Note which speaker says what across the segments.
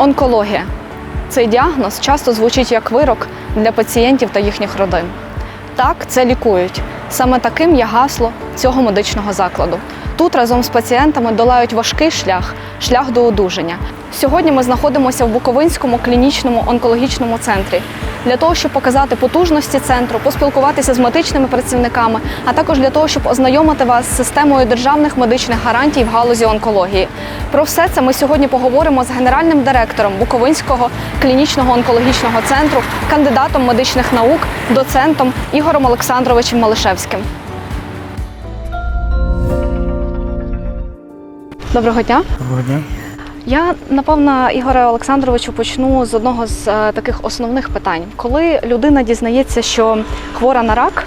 Speaker 1: Онкологія. Цей діагноз часто звучить як вирок для пацієнтів та їхніх родин. Так, це лікують. Саме таким є гасло цього медичного закладу. Тут разом з пацієнтами долають важкий шлях шлях до одужання. Сьогодні ми знаходимося в Буковинському клінічному онкологічному центрі для того, щоб показати потужності центру, поспілкуватися з медичними працівниками, а також для того, щоб ознайомити вас з системою державних медичних гарантій в галузі онкології. Про все це ми сьогодні поговоримо з генеральним директором Буковинського клінічного онкологічного центру, кандидатом медичних наук, доцентом Ігорем Олександровичем Малишевським. Доброго дня.
Speaker 2: Доброго дня.
Speaker 1: Я напевно, Ігоре Олександровичу, почну з одного з е, таких основних питань. Коли людина дізнається, що хвора на рак,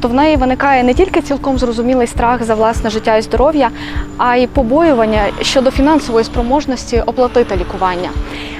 Speaker 1: то в неї виникає не тільки цілком зрозумілий страх за власне життя і здоров'я, а й побоювання щодо фінансової спроможності оплатити лікування.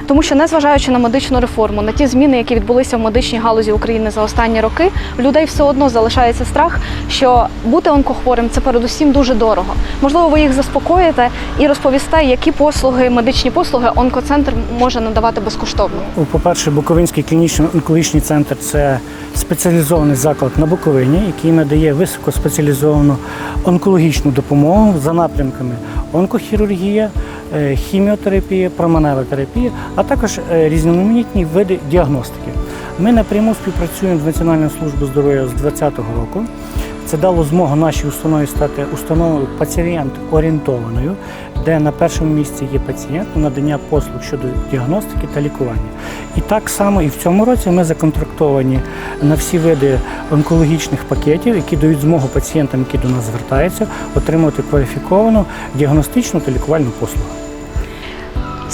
Speaker 1: Тому що, незважаючи на медичну реформу, на ті зміни, які відбулися в медичній галузі України за останні роки, в людей все одно залишається страх, що бути онкохворим це передусім дуже дорого. Можливо, ви їх заспокоїте і розповісте, які послуги, медичні послуги онкоцентр може надавати безкоштовно.
Speaker 2: Ну, По-перше, Буковинський клінічний онкологічний центр це спеціалізований заклад на Буковині, який надає високоспеціалізовану онкологічну допомогу за напрямками онкохірургія, хіміотерапія, променева терапія, а також е, різноманітні види діагностики. Ми напряму співпрацюємо з Національною службою здоров'я з 2020 року. Це дало змогу нашій установі стати установою пацієнт-орієнтованою, де на першому місці є пацієнт на надання послуг щодо діагностики та лікування. І так само і в цьому році ми законтрактовані на всі види онкологічних пакетів, які дають змогу пацієнтам, які до нас звертаються, отримувати кваліфіковану діагностичну та лікувальну послугу.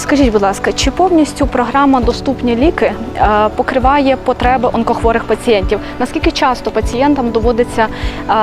Speaker 1: Скажіть, будь ласка, чи повністю програма Доступні ліки е, покриває потреби онкохворих пацієнтів? Наскільки часто пацієнтам доводиться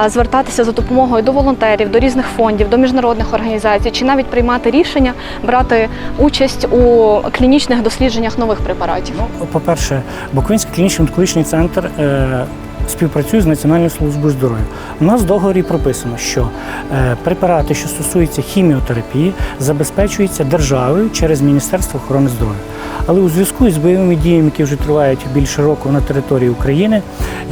Speaker 1: е, звертатися за допомогою до волонтерів, до різних фондів, до міжнародних організацій, чи навіть приймати рішення брати участь у клінічних дослідженнях нових препаратів?
Speaker 2: Ну, по-перше, Буковинський клінічний онкологічний центр е, співпрацює з Національною службою здоров'я. У нас в договорі прописано, що е, препарати, що стосуються хіміотерапії, забезпечуються державою через Міністерство охорони здоров'я. Але у зв'язку з бойовими діями, які вже тривають більше року на території України,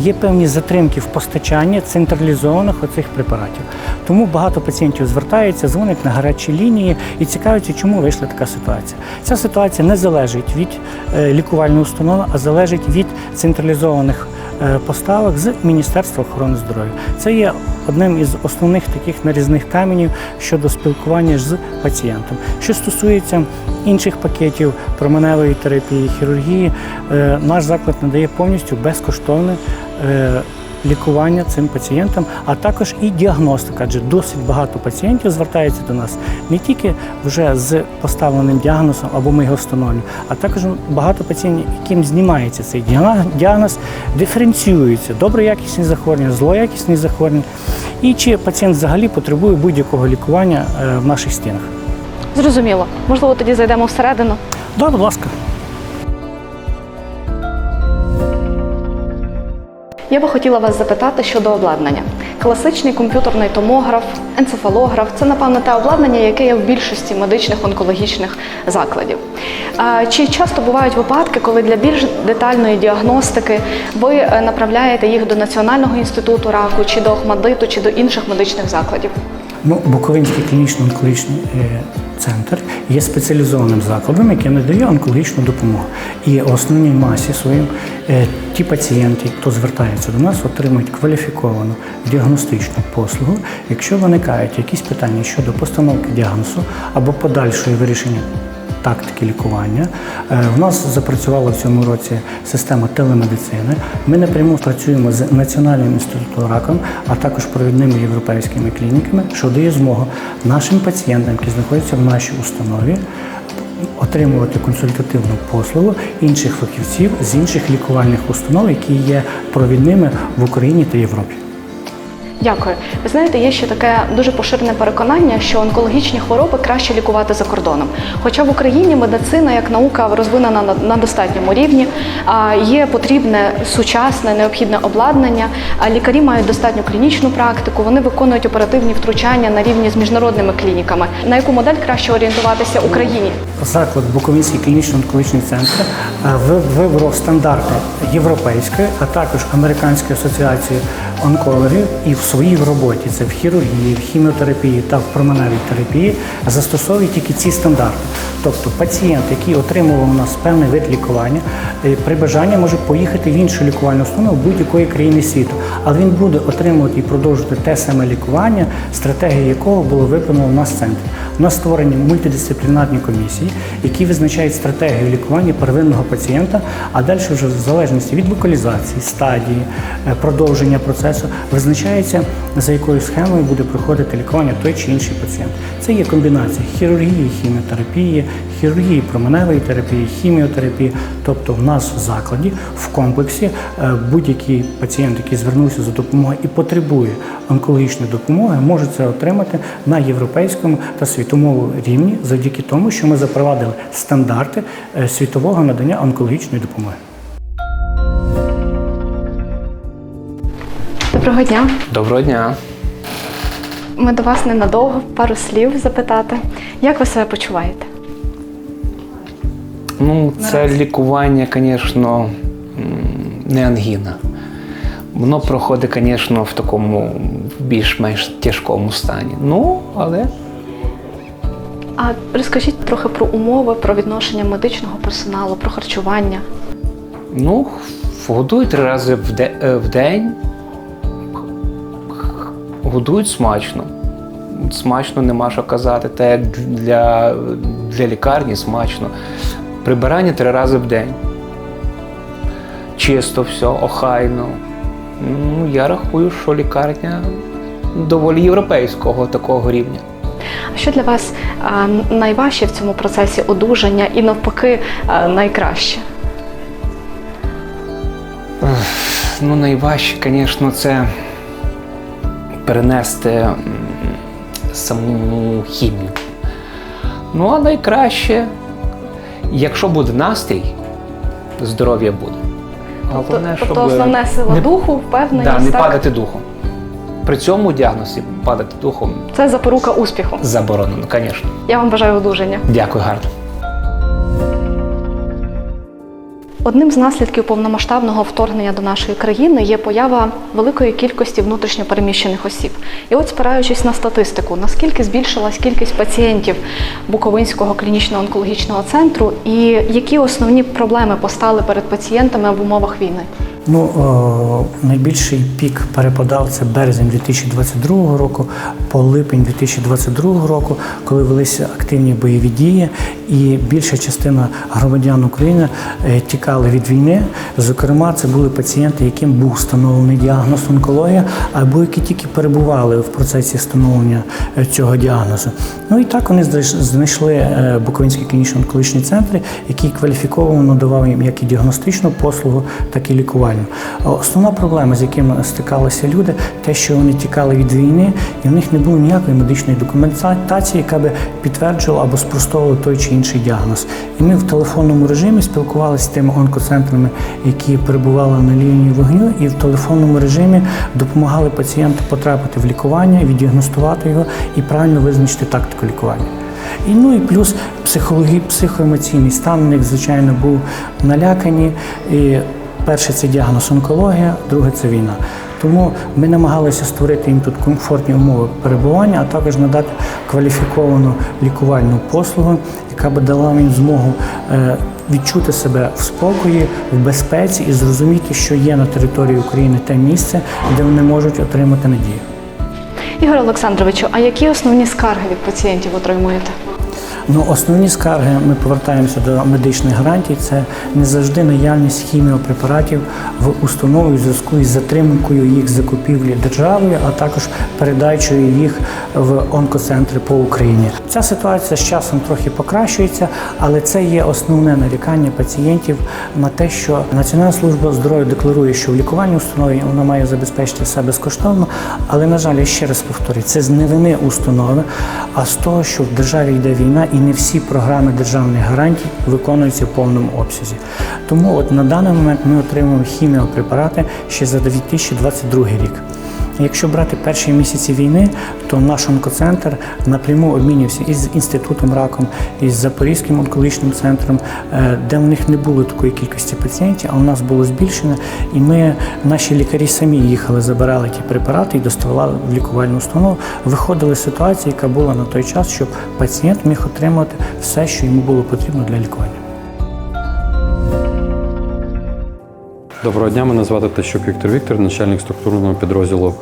Speaker 2: є певні затримки в постачанні централізованих оцих препаратів. Тому багато пацієнтів звертаються, дзвонять на гарячі лінії і цікавляться, чому вийшла така ситуація. Ця ситуація не залежить від е, лікувальної установи, а залежить від централізованих поставок з Міністерства охорони здоров'я. Це є одним із основних таких нарізних каменів щодо спілкування з пацієнтом. Що стосується інших пакетів променевої терапії, хірургії, е, наш заклад надає повністю безкоштовне. Лікування цим пацієнтам, а також і діагностика, адже досить багато пацієнтів звертається до нас не тільки вже з поставленим діагнозом або ми його встановлюємо, а також багато пацієнтів, яким знімається цей діагноз, диференціюється доброякісні захворювання, злоякісні захворювання, і чи пацієнт взагалі потребує будь-якого лікування е, в наших стінах.
Speaker 1: Зрозуміло. Можливо, тоді зайдемо всередину.
Speaker 2: Да, будь ласка.
Speaker 1: Я би хотіла вас запитати щодо обладнання. Класичний комп'ютерний томограф, енцефалограф це, напевно, те обладнання, яке є в більшості медичних онкологічних закладів. Чи часто бувають випадки, коли для більш детальної діагностики ви е, направляєте їх до Національного інституту раку, чи до Охмадиту, чи до інших медичних закладів?
Speaker 2: Ну, Буковинський клінічний онкологічний е, центр є спеціалізованим закладом, який надає онкологічну допомогу. І основній масі своїм е, ті пацієнти, хто звертається до нас, отримують кваліфіковану діагностичну послугу. Якщо виникають якісь питання щодо постановки діагнозу або подальшої вирішення тактики лікування. Е, В нас запрацювала в цьому році система телемедицини. Ми напряму працюємо з Національним інститутом раком, а також провідними європейськими клініками, що дає змогу нашим пацієнтам, які знаходяться в нашій установі, отримувати консультативну послугу інших фахівців з інших лікувальних установ, які є провідними в Україні та Європі.
Speaker 1: Дякую. Ви знаєте, є ще таке дуже поширене переконання, що онкологічні хвороби краще лікувати за кордоном. Хоча в Україні медицина як наука розвинена на, достатньому рівні, а є потрібне сучасне необхідне обладнання. Лікарі мають достатню клінічну практику. Вони виконують оперативні втручання на рівні з міжнародними клініками. На яку модель краще орієнтуватися Україні?
Speaker 2: Заклад Буковинський клінічно-онкологічний центр е, ви- вибрав стандарти європейської, а також Американської асоціації онкологів і в своїй роботі це в хірургії, в хіміотерапії та в променевій терапії застосовує тільки ці стандарти. Тобто пацієнт, який отримував у нас певний вид лікування, е, при бажанні може поїхати в іншу лікувальну установу будь-якої країни світу, але він буде отримувати і продовжувати те саме лікування, стратегія якого було виконано у нас в центрі. У нас створені мультидисциплінарні комісії, які визначають стратегію лікування первинного пацієнта, а далі вже в залежності від локалізації, стадії, е, продовження процесу визначається, за якою схемою буде проходити лікування той чи інший пацієнт. Це є комбінація хірургії, хіміотерапії, хірургії променевої терапії, хіміотерапії. Тобто в нас в закладі в комплексі е, будь-який пацієнт, який звернувся за допомогою і потребує онкологічної допомоги, може це отримати на європейському та світовому рівні завдяки тому, що ми запровадили стандарти е, світового надання онкологічної допомоги.
Speaker 1: Доброго дня.
Speaker 3: Доброго дня.
Speaker 1: Ми до вас ненадовго пару слів запитати. Як ви себе почуваєте?
Speaker 3: Ну, це лікування, звісно, не ангіна. Воно проходить, звісно, в такому більш-менш тяжкому стані. Ну, але
Speaker 1: А розкажіть трохи про умови, про відношення медичного персоналу, про харчування.
Speaker 3: ну, годують три рази в, е, в день. Годують смачно. Смачно нема що казати. Та як для, для лікарні смачно. Прибирання три рази в день. Чисто все, охайно. Ну, я рахую, що лікарня доволі європейського такого рівня.
Speaker 1: А що для вас найважче в цьому процесі одужання і навпаки найкраще?
Speaker 3: Ну, найважче, звісно, це перенести саму хімію. Ну, а найкраще, якщо буде настрій, здоров'я буде. Головне,
Speaker 1: тобто
Speaker 3: щоб
Speaker 1: основне сила
Speaker 3: не-
Speaker 1: духу, впевненість.
Speaker 3: да, не
Speaker 1: так?
Speaker 3: падати духом. При цьому діагнозі падати духом
Speaker 1: Це запорука успіху.
Speaker 3: заборонено, звісно.
Speaker 1: Я вам бажаю одужання.
Speaker 3: Дякую, гарно.
Speaker 1: Одним з наслідків повномасштабного вторгнення до нашої країни є поява великої кількості внутрішньопереміщених осіб. І от, спираючись на статистику, наскільки збільшилась кількість пацієнтів Буковинського клінічного онкологічного центру, і які основні проблеми постали перед пацієнтами в умовах війни?
Speaker 2: Ну, о, найбільший пік перепадав це березень 2022 року по липень 2022 року, коли велися активні бойові дії, і більша частина громадян України е, тікали від війни. Зокрема, це були пацієнти, яким був встановлений діагноз онкологія, або які тільки перебували в процесі встановлення е, цього діагнозу. Ну і так вони знайшли е, Буковинський клінічний онкологічний центр, який кваліфіковано надавав їм як і діагностичну послугу, так і лікувальну. А Основна проблема, з якими стикалися люди, те, що вони тікали від війни, і в них не було ніякої медичної документації, яка би підтверджувала або спростовувала той чи інший діагноз. І ми в телефонному режимі спілкувалися з тими онкоцентрами, які перебували на лінії вогню, і в телефонному режимі допомагали пацієнту потрапити в лікування, віддіагностувати його і правильно визначити тактику лікування. І ну і плюс психологі, психоемоційний стан у них, звичайно, був налякані. І перше це діагноз онкологія, друге це війна. Тому ми намагалися створити їм тут комфортні умови перебування, а також надати кваліфіковану лікувальну послугу, яка би дала їм змогу е, відчути себе в спокої, в безпеці і зрозуміти, що є на території України те місце, де вони можуть отримати надію.
Speaker 1: Ігор Олександровичу, а які основні скарги від пацієнтів отримуєте?
Speaker 2: Ну, основні скарги ми повертаємося до медичних гарантій. Це не завжди наявність хіміопрепаратів в установі у зв'язку із затримкою їх закупівлі державою, а також передачею їх в онкоцентри по Україні. Ця ситуація з часом трохи покращується, але це є основне нарікання пацієнтів на те, що Національна служба здоров'я декларує, що в лікувальній установі вона має забезпечити все безкоштовно. Але на жаль, я ще раз повторюю, це з не вини установи, а з того, що в державі йде війна, і не всі програми державних гарантій виконуються в повному обсязі. Тому от на даний момент ми отримуємо хіміопрепарати ще за 2022 рік. Якщо брати перші місяці війни, то наш онкоцентр напряму обмінювався із інститутом раком, із Запорізьким онкологічним центром, е, де в них не було такої кількості пацієнтів, а у нас було збільшено. І ми, наші лікарі самі їхали, забирали ті препарати і доставали в лікувальну установу. Виходила з ситуації, яка була на той час, щоб пацієнт міг отримати все, що йому було потрібно для лікування.
Speaker 4: Доброго дня, мене звати Тащук Віктор Віктор, начальник структурного підрозділу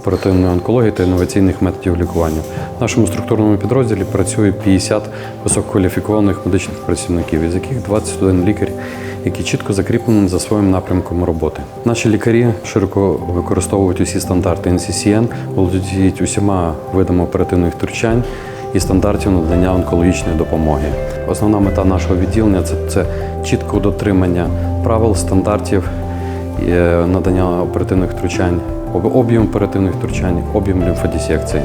Speaker 4: оперативної онкології та інноваційних методів лікування. В нашому структурному підрозділі працює 50 висококваліфікованих медичних працівників, із яких 21 лікар, які чітко закріплені за своїм напрямком роботи. Наші лікарі широко використовують усі стандарти NCCN, володіють усіма видами оперативних втручань і стандартів надання онкологічної допомоги. Основна мета нашого відділення це, це чітке дотримання правил, стандартів надання оперативних втручань, об'єм оперативних втручань, об'єм лімфодісекцій.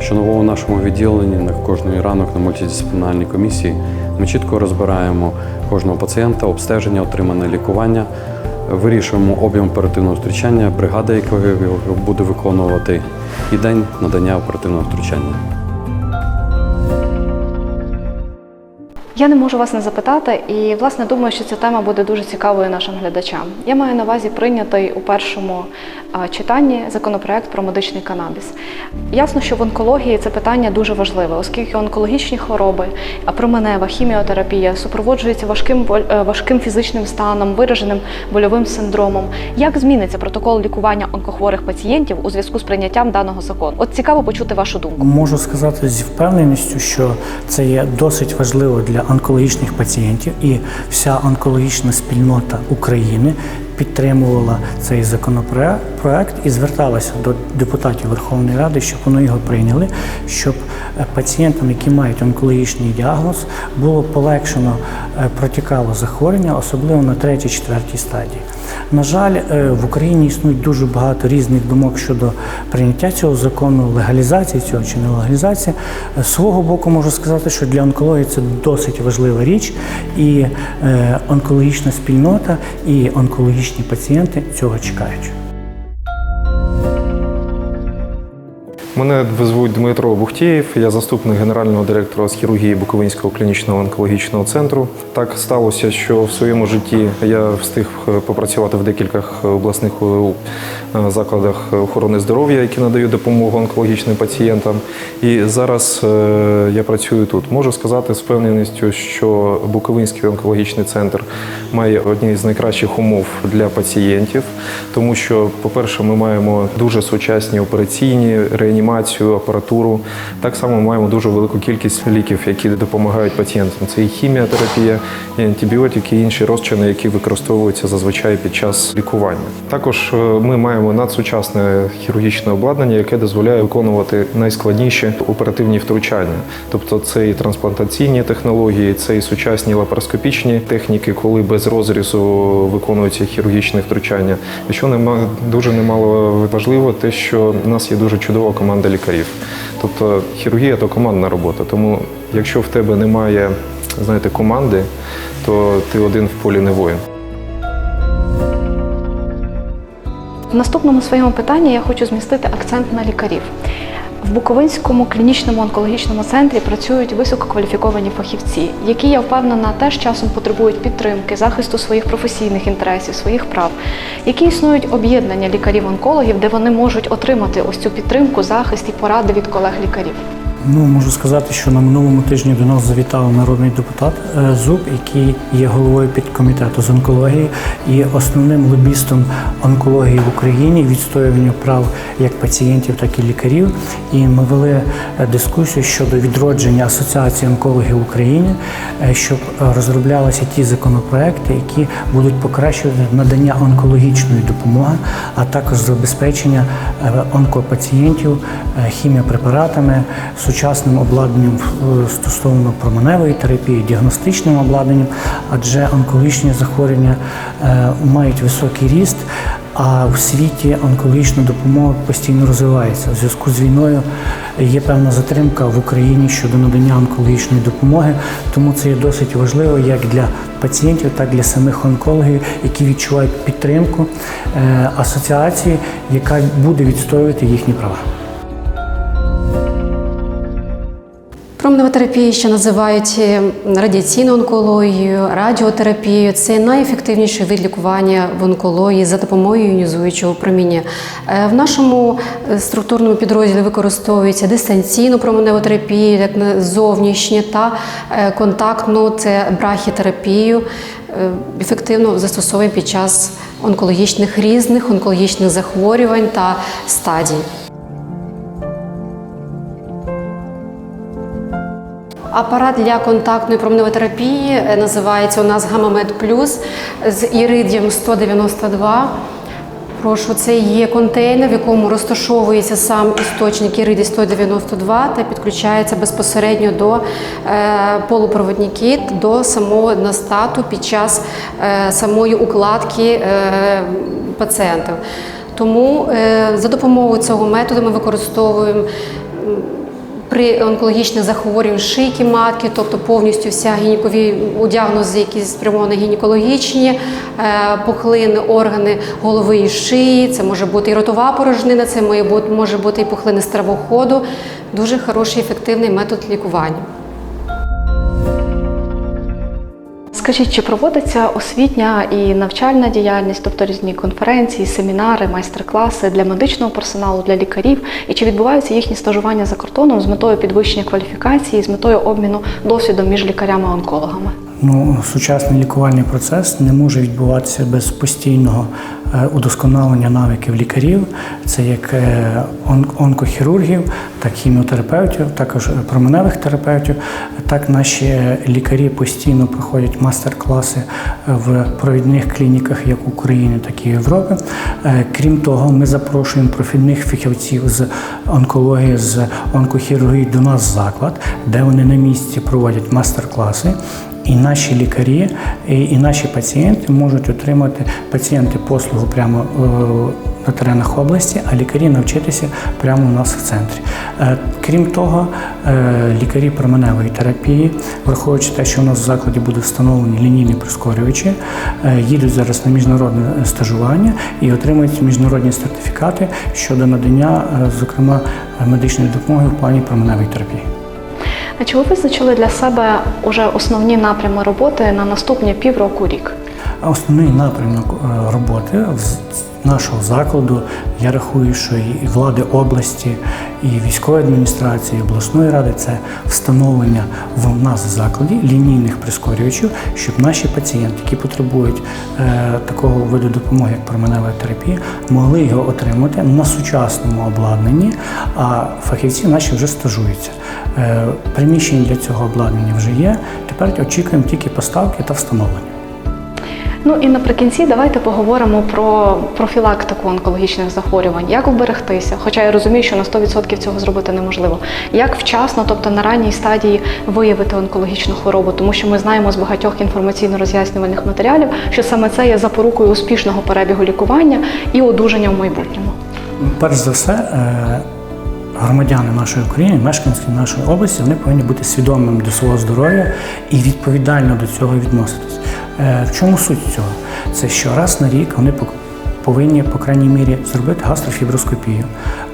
Speaker 4: Що нового в нашому відділенні на кожний ранок на мультидисциплінарній комісії ми чітко розбираємо кожного пацієнта, обстеження, отримане лікування, вирішуємо об'єм оперативного втручання, бригада, яка буде виконувати, і день надання оперативного втручання.
Speaker 1: Я не можу вас не запитати, і власне думаю, що ця тема буде дуже цікавою нашим глядачам. Я маю на увазі прийнятий у першому читанні законопроект про медичний канабіс. Ясно, що в онкології це питання дуже важливе, оскільки онкологічні хвороби, променева хіміотерапія супроводжується важким е, важким фізичним станом, вираженим больовим синдромом. Як зміниться протокол лікування онкохворих пацієнтів у зв'язку з прийняттям даного закону? От цікаво почути вашу думку.
Speaker 2: Можу сказати зі впевненістю, що це є досить важливо для онкологічних пацієнтів, і вся онкологічна спільнота України підтримувала цей законопроект і зверталася до депутатів Верховної Ради, щоб вони його прийняли, щоб е, пацієнтам, які мають онкологічний діагноз, було полегшено е, протікало захворювання, особливо на третій, четвертій стадії. На жаль, е, в Україні існують дуже багато різних думок щодо прийняття цього закону, легалізації цього чи не легалізації. Е, свого боку можу сказати, що для онкології це досить важлива річ, і е, онкологічна спільнота і онкологічні пацієнти цього чекають.
Speaker 5: Мене звуть Дмитро Бухтєєв, я заступник генерального директора з хірургії Буковинського клінічного онкологічного центру. Так сталося, що в своєму житті я встиг е, попрацювати в декількох обласних е, закладах охорони здоров'я, які надають допомогу онкологічним пацієнтам. І зараз е, я працюю тут. Можу сказати з впевненістю, що Буковинський онкологічний центр має одні з найкращих умов для пацієнтів, тому що, по-перше, ми маємо дуже сучасні операційні реанімацію, апаратуру. Так само маємо дуже велику кількість ліків, які допомагають пацієнтам. Це і хіміотерапія, і антибіотики, і інші розчини, які використовуються зазвичай під час лікування. Також е, ми маємо надсучасне хірургічне обладнання, яке дозволяє виконувати найскладніші оперативні втручання. Тобто це і трансплантаційні технології, це і сучасні лапароскопічні техніки, коли без розрізу виконуються хірургічні втручання. І що нема дуже немало важливо, те, що в нас є дуже чудова команда лікарів. Тобто хірургія то командна робота. Тому якщо в тебе немає знаєте, команди, то ти один в полі не воїн.
Speaker 1: В наступному своєму питанні я хочу змістити акцент на лікарів. В Буковинському клінічному онкологічному центрі працюють висококваліфіковані фахівці, які я впевнена теж часом потребують підтримки, захисту своїх професійних інтересів, своїх прав. Які існують об'єднання лікарів-онкологів, де вони можуть отримати ось цю підтримку, захист і поради від колег-лікарів.
Speaker 2: Ну, можу сказати, що на минулому тижні до нас завітав народний депутат е, Зуб, який є головою підкомітету з онкології і основним лобістом онкології в Україні, відстоювання прав як пацієнтів, так і лікарів. І ми вели е, дискусію щодо відродження Асоціації онкологів в Україні, е, щоб розроблялися ті законопроекти, які будуть покращувати надання онкологічної допомоги, а також забезпечення онкопацієнтів хіміопрепаратами, сучасним обладнанням е, стосовно променевої терапії, діагностичним обладнанням, адже онкологічні захворювання е, мають високий ріст. А в світі онкологічна допомога постійно розвивається. У зв'язку з війною є певна затримка в Україні щодо надання онкологічної допомоги, тому це є досить важливо як для пацієнтів, так і для самих онкологів, які відчувають підтримку е, асоціації, яка буде відстоювати їхні права.
Speaker 6: Променева терапія, що називають е, радіаційною онкологією, радіотерапією, це найефективніший вид лікування в онкології за допомогою іонізуючого проміння. Е, В нашому е, структурному підрозділі використовується дистанційну променеву терапію, як зовнішню та контактну це брахітерапію. Ефективно застосовуємо під час онкологічних різних онкологічних захворювань та стадій. Апарат для контактної променевої терапії е, називається у нас Гамамед Плюс з іридієм 192. Прошу, це є контейнер, в якому розташовується сам істочник іридій 192 та підключається безпосередньо до е, полупроводників, до самого настату під час е, самої укладки пацієнтів. Тому за допомогою цього методу ми використовуємо при онкологічних захворюваннях шийки матки, тобто повністю вся гінікові діагнози, які спрямовані гінекологічні, е, пухлини, органи голови і шиї, це може бути і ротова порожнина, це може бути і пухлини стравоходу. Дуже хороший ефективний метод лікування.
Speaker 1: Скажіть, чи проводиться освітня і навчальна діяльність, тобто різні конференції, семінари, майстер-класи для медичного персоналу, для лікарів, і чи відбуваються їхні стажування за кордоном з метою підвищення кваліфікації, з метою обміну досвідом між лікарями-онкологами?
Speaker 2: Ну, сучасний лікувальний процес не може відбуватися без постійного удосконалення навиків лікарів. Це як е, он- онкохірургів, так хіміотерапевтів, також променевих терапевтів. Так наші лікарі постійно проходять мастер-класи в провідних клініках як України, так і Європи. Е, Крім того, ми запрошуємо профільних фахівців з онкології, з онкохірургії до нас в заклад, де вони на місці проводять мастер-класи. І наші лікарі, і, наші пацієнти можуть отримати пацієнти послугу прямо е, на теренах області, а лікарі навчитися прямо у нас в центрі. Е, крім того, е, лікарі променевої терапії, враховуючи те, що у нас в закладі буде встановлені лінійні прискорювачі, їдуть зараз на міжнародне стажування і отримують міжнародні сертифікати щодо надання, зокрема, медичної допомоги в плані променевої терапії.
Speaker 1: А ви визначили для себе уже основні напрями роботи на наступні півроку рік?
Speaker 2: Основний напрямок е, роботи нашого закладу, я рахую, що і влади області, і військової адміністрації, і обласної ради це встановлення в нас в закладі лінійних прискорювачів, щоб наші пацієнти, які потребують е, такого виду допомоги, як променева терапія, могли його отримати на сучасному обладнанні, а фахівці наші вже стажуються. Е, приміщення для цього обладнання вже є. Тепер очікуємо тільки поставки та встановлення.
Speaker 1: Ну і наприкінці давайте поговоримо про профілактику онкологічних захворювань. Як вберегтися? Хоча я розумію, що на 100% цього зробити неможливо. Як вчасно, тобто на ранній стадії, виявити онкологічну хворобу, тому що ми знаємо з багатьох інформаційно-роз'яснювальних матеріалів, що саме це є запорукою успішного перебігу лікування і одужання в майбутньому.
Speaker 2: Перш за все, е, громадяни нашої України, мешканці нашої області, вони повинні бути свідомими до свого здоров'я і відповідально до цього відноситись. Е, В чому суть цього? Це що раз на рік вони повинні, по крайній мірі, зробити гастрофіброскопію,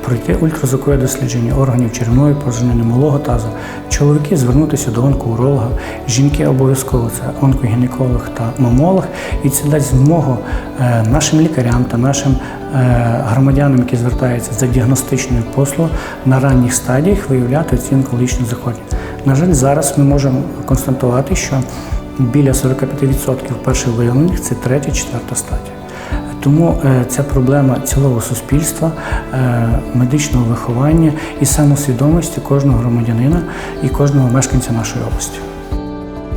Speaker 2: пройти ультразвукове дослідження органів черевної порожнини малого тазу, чоловіки звернутися до онкоуролога, жінки обов'язково це онкогінеколог та мамолог, і це дасть змогу е, нашим лікарям та нашим е, громадянам, які звертаються за діагностичною послугою, на ранніх стадіях виявляти ці онкологічні захворювання. На жаль, зараз ми можемо констатувати, що біля 45% перших виявлених це третя, четверта стадія. Тому е, ця проблема цілого суспільства, е, медичного виховання і самосвідомості кожного громадянина і кожного мешканця нашої області.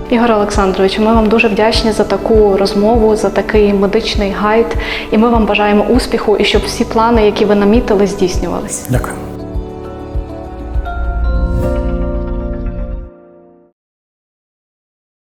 Speaker 1: Ігор Олександрович, ми вам дуже вдячні за таку розмову, за такий медичний гайд. І ми вам бажаємо успіху і щоб всі плани, які ви намітили, здійснювалися.
Speaker 2: Дякую.